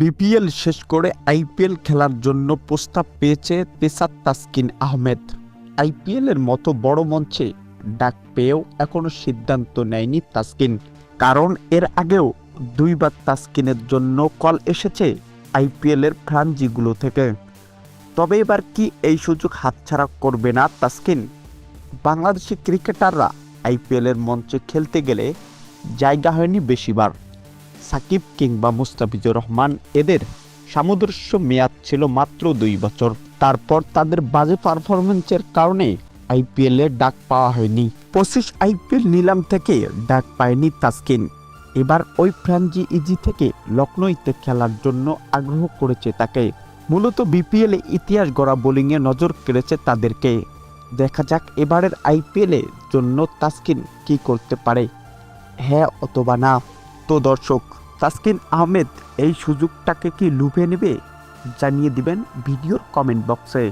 BPL শেষ করে IPL খেলার জন্য প্রস্তাব পেয়েছে পেসার তাসকিন আহমেদ। আইপিএলের মতো বড় মঞ্চে ডাক পেয়েও এখনও সিদ্ধান্ত নেয়নি তাসকিন। কারণ এর আগেও দুইবার তাসকিনের জন্য কল এসেছে আইপিএলের ফ্রাঞ্জিগুলো থেকে। তবে এবার কি এই সুযোগ হাতছাড়া করবে না তাসকিন? বাংলাদেশি ক্রিকেটাররা আইপিএলের মঞ্চে খেলতে গেলে জায়গা হয়নি বেশিবার। সাকিব কিংবা মুস্তাফিজুর রহমান এদের সামঞ্জস্য মেয়াদ ছিল মাত্র দুই বছর। তারপর তাদের বাজে পারফরমেন্সের কারণে আইপিএলে ডাক পাওয়া হয়নি। পঁচিশ আইপিএল নিলাম থেকে ডাক পায়নি তাসকিন। এবার ওই ফ্রাঞ্জি ইজি থেকে লখনৌতে খেলার জন্য আগ্রহ করেছে তাকে। মূলত বিপিএলে ইতিহাস গড়া বোলিংয়ে নজর কেড়েছে তাদেরকে। দেখা যাক এবারের আইপিএলের জন্য তাসকিন কি করতে পারে। হ্যাঁ অথবা না। তো দর্শক তাসকিন আহমেদ এই সুযোগটাকে কি লুভে নেবে? জানিয়ে দিবেন ভিডিওর কমেন্ট বক্সে।